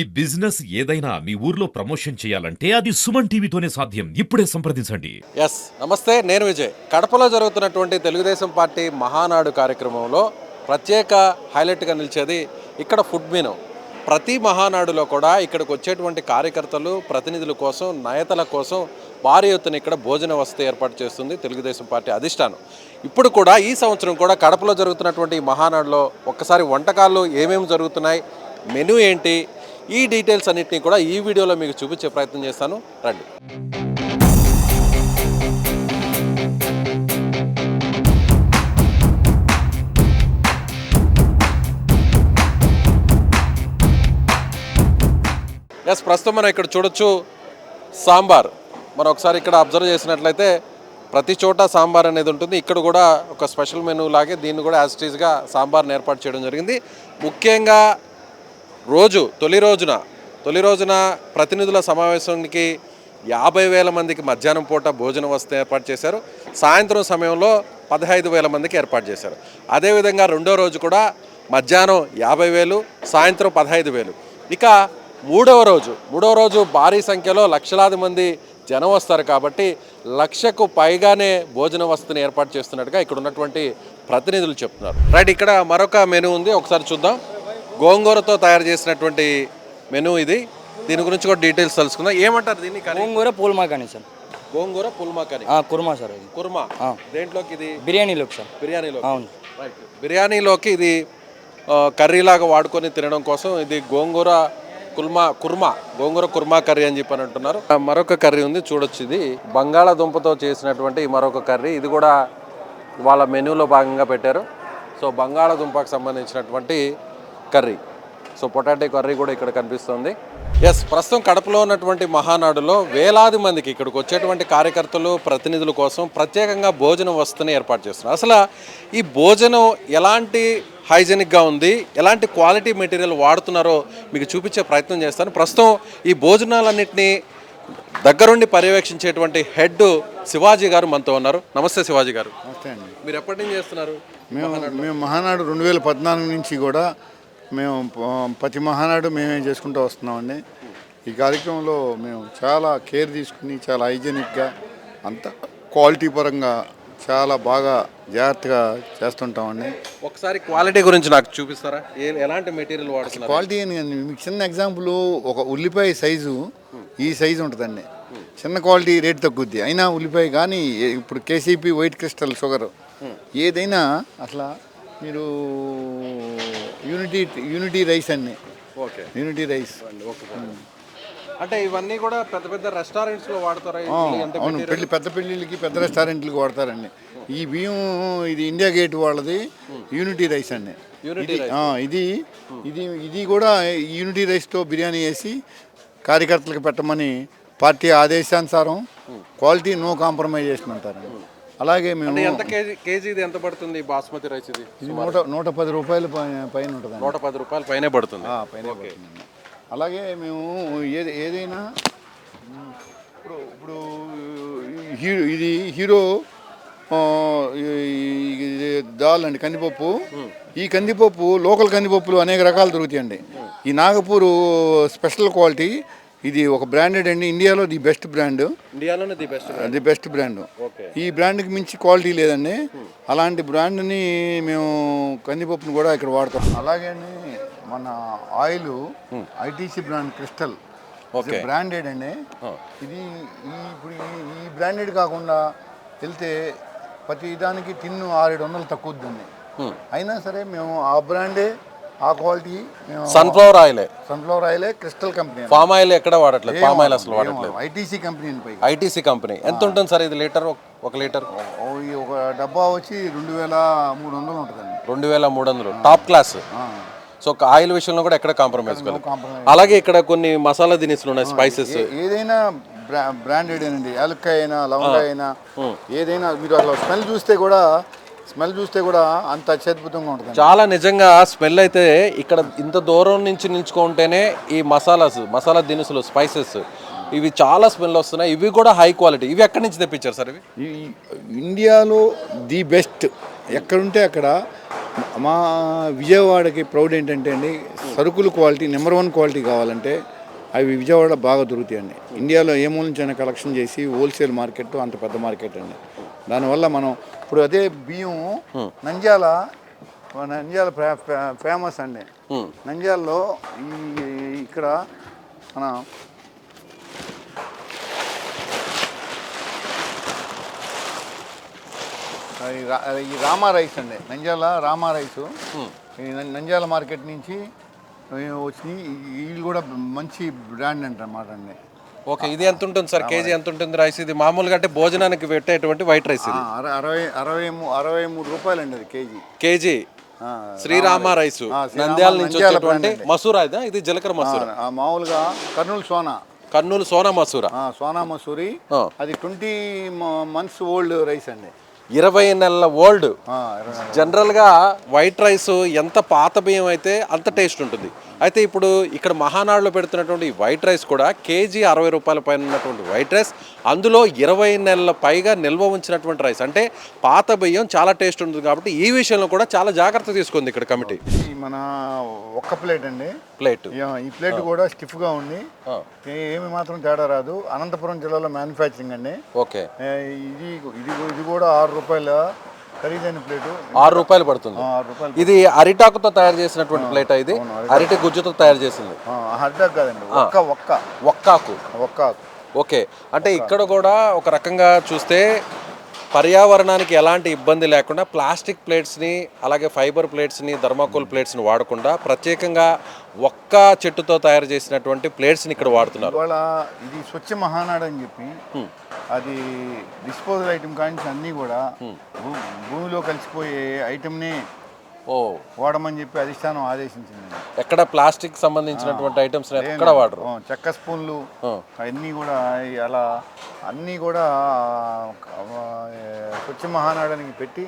ఈ బిజినెస్ ఏదైనా మీ ఊర్లో ప్రమోషన్ చేయాలంటే అది సుమన్ టీవీతోనే సాధ్యం. ఇప్పుడే సంప్రదించండి. ఎస్ నమస్తే నేను విజయ్. కడపలో జరుగుతున్నటువంటి తెలుగుదేశం పార్టీ మహానాడు కార్యక్రమంలో ప్రత్యేక హైలైట్గా నిలిచేది ఇక్కడ ఫుడ్ మెనూ. ప్రతి మహానాడులో కూడా ఇక్కడికి వచ్చేటువంటి కార్యకర్తలు ప్రతినిధుల కోసం నయతల కోసం భారీ ఎత్తున ఇక్కడ భోజన వసతి ఏర్పాటు చేస్తుంది తెలుగుదేశం పార్టీ అధిష్టానం. ఇప్పుడు కూడా ఈ సంవత్సరం కూడా కడపలో జరుగుతున్నటువంటి ఈ మహానాడులో ఒక్కసారి వంటకాలు ఏమేమి జరుగుతున్నాయి మెనూ ఏంటి ఈ డీటెయిల్స్ అన్నింటినీ కూడా ఈ వీడియోలో మీకు చూపించే ప్రయత్నం చేస్తాను. రండి. ఎస్ ప్రస్తుతం మనం ఇక్కడ చూడొచ్చు సాంబార్. మనం ఒకసారి ఇక్కడ అబ్జర్వ్ చేసినట్లయితే ప్రతి చోట సాంబార్ అనేది ఉంటుంది. ఇక్కడ కూడా ఒక స్పెషల్ మెనూ లాగే దీన్ని కూడా యాజ్ టీజ్గా సాంబార్ని ఏర్పాటు చేయడం జరిగింది. ముఖ్యంగా రోజు తొలి రోజున తొలి రోజున ప్రతినిధుల సమావేశానికి యాభై వేల మందికి మధ్యాహ్నం పూట భోజన వస్తు ఏర్పాటు చేశారు. సాయంత్రం సమయంలో పదహైదు వేల మందికి ఏర్పాటు చేశారు. అదేవిధంగా రెండో రోజు కూడా మధ్యాహ్నం యాభై వేలు సాయంత్రం పదహైదు వేలు. ఇక మూడవ రోజు మూడవ రోజు భారీ సంఖ్యలో లక్షలాది మంది జనం వస్తారు కాబట్టి లక్షకు పైగానే భోజన వసతిని ఏర్పాటు చేస్తున్నట్టుగా ఇక్కడ ఉన్నటువంటి ప్రతినిధులు చెప్తున్నారు. రైట్ ఇక్కడ మరొక మెనూ ఉంది. ఒకసారి చూద్దాం. గోంగూరతో తయారు చేసినటువంటి మెనూ ఇది. దీని గురించి కూడా డీటెయిల్స్ తెలుసుకుందాం. ఏమంటారు దీన్ని గోంగూర పూల్ మాకాని సార్. గోంగూర పుల్మా కర్రీ కుర్మా సార్ ఇది. కుర్మా. దేంట్లోకి ఇది? బిర్యానీలోకి సార్. బిర్యానీలో అవును. రైట్ బిర్యానీలోకి ఇది కర్రీలాగా వాడుకొని తినడం కోసం ఇది గోంగూర కుర్మా కుర్మా గోంగూర కుర్మా కర్రీ అని చెప్పని అంటున్నారు. మరొక కర్రీ ఉంది చూడొచ్చు ఇది. బంగాళాదుంపతో చేసినటువంటి మరొక కర్రీ. ఇది కూడా వాళ్ళ మెనూలో భాగంగా పెట్టారు. సో బంగాళాదుంపకు సంబంధించినటువంటి కర్రీ. సో పొటాటో కర్రీ కూడా ఇక్కడ కనిపిస్తుంది. ఎస్ ప్రస్తుతం కడపలో ఉన్నటువంటి మహానాడులో వేలాది మందికి ఇక్కడికి వచ్చేటువంటి కార్యకర్తలు ప్రతినిధుల కోసం ప్రత్యేకంగా భోజన వసతిని ఏర్పాటు చేస్తున్నారు. అసలు ఈ భోజనం ఎలాంటి హైజెనిక్గా ఉంది? ఎలాంటి క్వాలిటీ మెటీరియల్ వాడుతున్నారో మీకు చూపించే ప్రయత్నం చేస్తాను. ప్రస్తుతం ఈ భోజనాలన్నింటినీ దగ్గరుండి పర్యవేక్షించేటువంటి హెడ్ శివాజీ గారు మనతో ఉన్నారు. నమస్తే శివాజీ గారు. నమస్తే అండి. మీరు ఎప్పటి నుంచి చేస్తున్నారు? మేము మేము మహానాడు రెండు వేల పద్నాలుగు నుంచి కూడా మేము ప్రతి మహానాడు మేమే చేసుకుంటూ వస్తున్నామండి. ఈ కార్యక్రమంలో మేము చాలా కేర్ తీసుకుని చాలా హైజెనిక్గా అంత క్వాలిటీ పరంగా చాలా బాగా జాగ్రత్తగా చేస్తుంటామండి. ఒకసారి క్వాలిటీ గురించి నాకు చూపిస్తారా? ఎలాంటి మెటీరియల్ వాడుతున్నారు? క్వాలిటీ మీకు చిన్న ఎగ్జాంపుల్ ఒక ఉల్లిపాయ సైజు ఈ సైజు ఉంటుందండి. చిన్న క్వాలిటీ రేట్ తగ్గుద్ది. అయినా ఉల్లిపాయ కానీ ఇప్పుడు కేసీపీ వైట్ క్రిస్టల్ షుగర్ ఏదైనా అట్లా మీరు యూనిటీ యూనిటీ రైస్ అన్ని. ఓకే. Unity rice. అంటే ఇవన్నీ కూడా పెద్ద పెద్ద రెస్టారెంట్స్లో వాడతారా అవును? పెళ్ళి పెద్ద పెళ్ళిళ్ళకి పెద్ద రెస్టారెంట్లకి వాడతారండి ఈ బియ్యం ఇది ఇండియా గేట్ వాళ్ళది యూనిటీ రైస్ అండి యూనిటీ ఇది- ఇది ఇది ఇది కూడా యూనిటీ రైస్తో బిర్యానీ వేసి కార్యకర్తలకు పెట్టమని పార్టీ ఆదేశానుసారం క్వాలిటీ నో కాంప్రమైజేషన్ అంటారు అలాగే మేము ఎంత కేజీ కేజీ ఇది ఎంత పడుతుంది బాస్మతి రైస్ ఇది ఇది నూట నూట పది రూపాయల పైన ఉంటుందండి. నూట పది రూపాయలు పైనే పడుతుంది. పైన పడుతుందండి. అలాగే మేము ఏది ఏదైనా ఇప్పుడు ఇప్పుడు హీరో ఇది హీరో దాల్ అండి కందిపప్పు. ఈ కందిపప్పు లోకల్ కందిపప్పులు అనేక రకాలు దొరుకుతాయండి. ఈ నాగపూర్ స్పెషల్ క్వాలిటీ ఇది ఒక బ్రాండెడ్ అండి. ఇండియాలో ది బెస్ట్ బ్రాండ్ ఇండియాలోనే the best the best brand ఈ బ్రాండ్కి మించి క్వాలిటీ లేదండి. అలాంటి బ్రాండ్ని మేము కందిపప్పును కూడా ఇక్కడ వాడతాం. అలాగే మన oil ITC brand crystal okay. Branded అండి. ఇది ఇప్పుడు ఈ- బ్రాండెడ్ కాకుండా వెళ్తే ప్రతి దానికి టిన్ను ఆరేడు వందలు తక్కువ అయినా సరే మేము ఆ బ్రాండే ఆ క్వాలిటీ సన్ఫ్లవర్ ఆయిలే సన్ఫ్లవర్ ఆయిలే క్రిస్టల్ కంపెనీ పామ్ ఆయిల్ ఎక్కడ వాడట్లేదు? పామ్ ఆయిల్ అసలు వాడట్లేదు. ఐటీసీ కంపెనీ ఐటీసీ కంపెనీ ఎంత ఉంటుంది సార్ ఇది లీటర్? ఒక లీటర్? ఒక డబ్బా వచ్చి రెండు వేల మూడు వందలు ఉంటుందండి. రెండు వేల మూడు వందలు. టాప్ క్లాస్ సో ఆయిల్ విషయంలో కూడా ఎక్కడ కాంప్రమైజ్ అలాగే ఇక్కడ కొన్ని మసాలా దినుసులు ఉన్నాయి స్పైసెస్ ఏదైనా బ్రా బ్రాండెడ్ అండి యాలక్కాయ అయినా లవంగాయ అయినా ఏదైనా మీరు అసలు స్మెల్ చూస్తే కూడా స్మెల్ చూస్తే కూడా అంత అత్యద్భుతంగా ఉంటుంది చాలా నిజంగా స్మెల్ అయితే ఇక్కడ ఇంత దూరం నుంచి నిల్చుకుంటేనే ఈ మసాలాస్ మసాలా దినుసులు స్పైసెస్ ఇవి చాలా స్మెల్ వస్తున్నాయి. ఇవి కూడా హై క్వాలిటీ. ఇవి ఎక్కడి నుంచి తెప్పించారు సార్ ఇవి? ఇండియాలో ది బెస్ట్. ఎక్కడుంటే అక్కడ మా విజయవాడకి ప్రౌడ్ ఏంటంటే అండి సరుకులు క్వాలిటీ నెంబర్ వన్ క్వాలిటీ కావాలంటే అవి విజయవాడ బాగా దొరుకుతాయండి. ఇండియాలో ఏ మూల నుంచి అయినా కలెక్షన్ చేసి హోల్సేల్ మార్కెట్ అంత పెద్ద మార్కెట్ అండి. దానివల్ల మనం ఇప్పుడు అదే బియ్యం నంద్యాల నంద్యాల ఫేమస్ అండి. నంద్యాలలో ఈ ఇక్కడ మన ఈ రామా రైస్ అండి. నంద్యాల రామా రైస్. ఈ నంద్యాల మార్కెట్ నుంచి వచ్చి వీళ్ళు కూడా మంచి బ్రాండ్ అంట అన్నమాట అండి. ఓకే ఇది ఎంత ఉంటుంది సార్? కేజీ ఎంత ఉంటుంది రైస్? ఇది మామూలుగా అంటే భోజనానికి పెట్టేటువంటి వైట్ రైస్ ఇది. అర- అరవై అరవై అరవై మూడు రూపాయలు అండి అది KG. KG? Srirama rice. Nandyala నుంచి వచ్చేటువంటి. మసూరా ఇదా? ఇది జీలకర్ర మసూరా. మామూలుగా కర్నూలు సోనా. కర్నూలు సోనా మసూరా. ఆ, సోనా మసూరి. అది ట్వంటీ మంత్స్ ఓల్డ్ రైస్ అండి. ఇరవై నెలల ఓల్డ్. జనరల్గా వైట్ రైస్ ఎంత పాత బియ్యం అయితే అంత టేస్ట్ ఉంటుంది. అయితే ఇప్పుడు ఇక్కడ మహానాడులో పెడుతున్నటువంటి వైట్ రైస్ కూడా కేజీ అరవై రూపాయల పైన ఉన్నటువంటి వైట్ రైస్. అందులో ఇరవై నెలల పైగా నిల్వ ఉంచినటువంటి రైస్. అంటే పాత బియ్యం చాలా టేస్ట్ ఉంటుంది కాబట్టి ఈ విషయంలో కూడా చాలా జాగ్రత్త తీసుకుంది ఇక్కడ కమిటీ. మన ఒక్క ప్లేట్ అండి. ప్లేట్. ఈ- ప్లేట్ కూడా స్టిఫ్గా ఉంది. ఏ- ఏమి మాత్రం తేడా రాదు. అనంతపురం జిల్లాలో మ్యానుఫ్యాక్చరింగ్ అండి. ఓకే. ఇది ఇది ఇది కూడా ఆరు రూపాయల ఖరీదైన ప్లేటు. ఆరు రూపాయలు పడుతుంది. ఇది అరిటాకుతో తయారు చేసినటువంటి ప్లేట్ ఇది. అరిటి గుజ్జుతో తయారు చేసింది. హర్డాక్ కాదండి ఒక్క ఒక్క. ఒక్కాకు. ఒక్క ఆకు. ఓకే. అంటే ఇక్కడ కూడా ఒక రకంగా చూస్తే పర్యావరణానికి ఎలాంటి ఇబ్బంది లేకుండా ప్లాస్టిక్ ప్లేట్స్ని అలాగే ఫైబర్ ప్లేట్స్ని థర్మాకోల్ ప్లేట్స్ని వాడకుండా ప్రత్యేకంగా ఒక్క చెట్టుతో తయారు చేసినటువంటి ప్లేట్స్ని ఇక్కడ వాడుతున్నారు. ఇవాళ ఇది స్వచ్ఛ మహానాడు అని చెప్పి అది డిస్పోజల్ ఐటమ్ కానీ అన్నీ కూడా భూమిలో కలిసిపోయే ఐటమ్ని ఓ. వాడమని చెప్పి అధిష్టానం ఆదేశించింది ఎక్కడ ప్లాస్టిక్ సంబంధించినటువంటి ఐటమ్స్ ఎక్కడ వాడరు? చెక్క స్పూన్లు ఆ. అవన్నీ కూడా అలా అన్నీ కూడా స్వచ్ఛ మహానాడానికి పెట్టి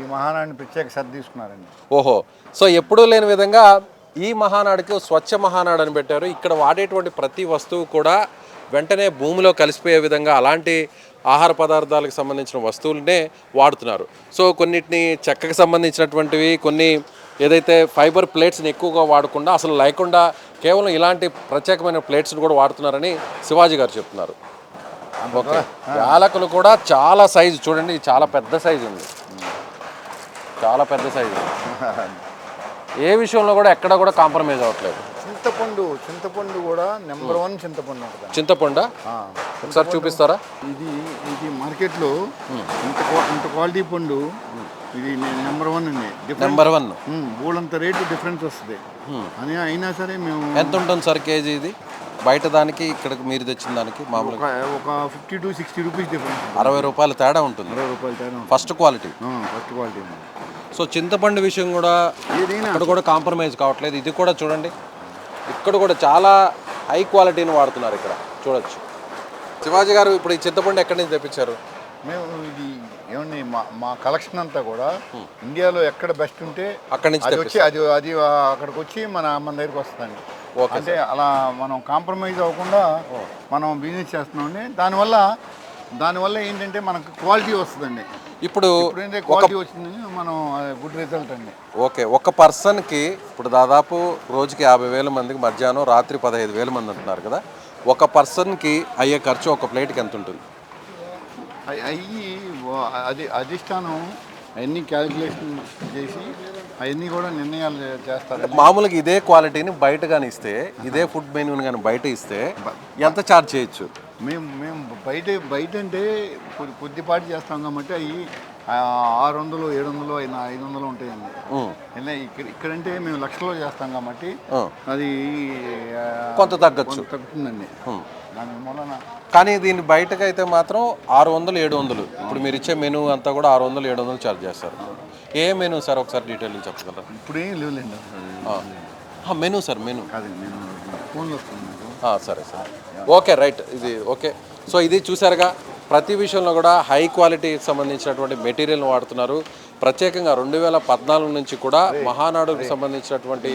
ఈ మహానాడిని ప్రత్యేక శ్రద్ధ తీసుకున్నారండి. ఓహో. సో ఎప్పుడూ లేని విధంగా ఈ మహానాడుకి స్వచ్ఛ మహానాడు అని పెట్టారు. ఇక్కడ వాడేటువంటి ప్రతి వస్తువు కూడా వెంటనే భూమిలో కలిసిపోయే విధంగా అలాంటి ఆహార పదార్థాలకు సంబంధించిన వస్తువులనే వాడుతున్నారు. సో కొన్నిటిని చెక్కకు సంబంధించినటువంటివి కొన్ని ఏదైతే ఫైబర్ ప్లేట్స్ని ఎక్కువగా వాడకుండా అసలు లేకుండా కేవలం ఇలాంటి ప్రత్యేకమైన ప్లేట్స్ని కూడా వాడుతున్నారని శివాజీ గారు చెప్తున్నారు. ఓకే. యాలకులు కూడా చాలా సైజు చూడండి చాలా పెద్ద సైజు ఉంది. చాలా పెద్ద సైజు. ఏ విషయంలో కూడా ఎక్కడ కూడా కాంప్రమైజ్ అవ్వట్లేదు. చింతపండు చింతపండు కూడా నెంబర్ వన్ చింతపండు చింతపండ? ఒకసారి చూపిస్తారా? ఇది ఇది మార్కెట్లో ఇంత ఇంత క్వాలిటీ పండు ఇది నెంబర్ వన్ అండి. Number one. బోలంత రేటు డిఫరెన్స్ వస్తుంది. అని అయినా సరే మేము ఎంత ఉంటుంది సార్ కేజీ ఇది? బయట దానికి ఇక్కడికి మీరు తెచ్చిన దానికి మామూలుగా? ఒక fifty to sixty rupees difference అరవై రూపాయల తేడా ఉంటుంది. ఇరవై రూపాయలు తేడా. First quality first quality. So చింతపండు విషయం కూడా ఇక్కడ కూడా కాంప్రమైజ్ కావట్లేదు. ఇది కూడా చూడండి. ఇక్కడ కూడా చాలా హై క్వాలిటీని వాడుతున్నారు ఇక్కడ. చూడొచ్చు. శివాజీ గారు ఇప్పుడు ఈ చింతపండు ఎక్కడి నుంచి తెప్పించారు? మేము ఇది ఏమండి మా మా కలెక్షన్ అంతా కూడా ఇండియాలో ఎక్కడ బెస్ట్ ఉంటే అక్కడి నుంచి అది వచ్చి అది అది అక్కడికి వచ్చి మన మన దగ్గరికి వస్తుందండి. అంటే అలా మనం కాంప్రమైజ్ అవ్వకుండా మనం బిజినెస్ చేస్తున్నామండి. దానివల్ల దానివల్ల ఏంటంటే మనకు క్వాలిటీ వస్తుందండి. ఇప్పుడు క్వాలిటీ వచ్చిందని మనం గుడ్ రిజల్ట్ అండి. ఓకే ఒక పర్సన్కి ఇప్పుడు దాదాపు రోజుకి యాభై వేల మందికి మధ్యాహ్నం రాత్రి పదహైదు వేల మంది అంటున్నారు కదా. ఒక పర్సన్కి అయ్యే ఖర్చు ఒక ప్లేట్కి ఎంత ఉంటుంది అయ్యి అది అధిష్టానం అవన్నీ క్యాలిక్యులేషన్ చేసి అవన్నీ కూడా నిర్ణయాలు చే- చేస్తారండి. మామూలుగా ఇదే క్వాలిటీని బయట కానీ ఇస్తే ఇదే ఫుడ్ మెనూని కానీ బయట ఇస్తే ఎంత ఛార్జ్ చేయొచ్చు? మేము మేము బయట బయట అంటే కొద్ది- కొద్దిపాటి చేస్తాం కాబట్టి అవి ఆరు వందలు ఏడు వందలు ఐదు ఐదు వందలు ఉంటాయండి ఇక్కడ ఇక్కడంటే మేము లక్షలో చేస్తాం కాబట్టి. అది కొంత తగ్గచ్చు. తగ్గుతుందండి. దాని మూలన కానీ దీన్ని బయటకు అయితే మాత్రం ఆరు వందలు ఏడు వందలు ఇప్పుడు మీరు ఇచ్చే మెనూ అంతా కూడా ఆరు వందలు ఏడు వందలు ఛార్జ్ చేస్తారు. ఏ మెనూ సార్ ఒకసారి డీటెయిల్ చెప్పగలరా? ఇప్పుడు ఏం లేవులేండి మెనూ సార్ మెనూ. ఫోన్లో సరే సరే. Okay right. ఇది ఓకే. సో ఇది చూసారుగా? ప్రతి విషయంలో కూడా హై క్వాలిటీకి సంబంధించినటువంటి మెటీరియల్ వాడుతున్నారు. ప్రత్యేకంగా రెండు వేల పద్నాలుగు నుంచి కూడా మహానాడుకు సంబంధించినటువంటి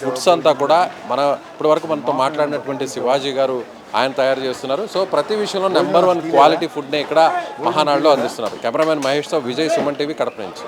ఫుడ్స్ అంతా కూడా మన ఇప్పటి వరకు మనతో మాట్లాడినటువంటి శివాజీ గారు ఆయన తయారు చేస్తున్నారు. సో ప్రతి విషయంలో నెంబర్ వన్ క్వాలిటీ ఫుడ్ని ఇక్కడ మహానాడులో అందిస్తున్నారు. కెమెరామెన్ మహేష్తో విజయ్ సుమన్ టీవీ కడప నుంచి.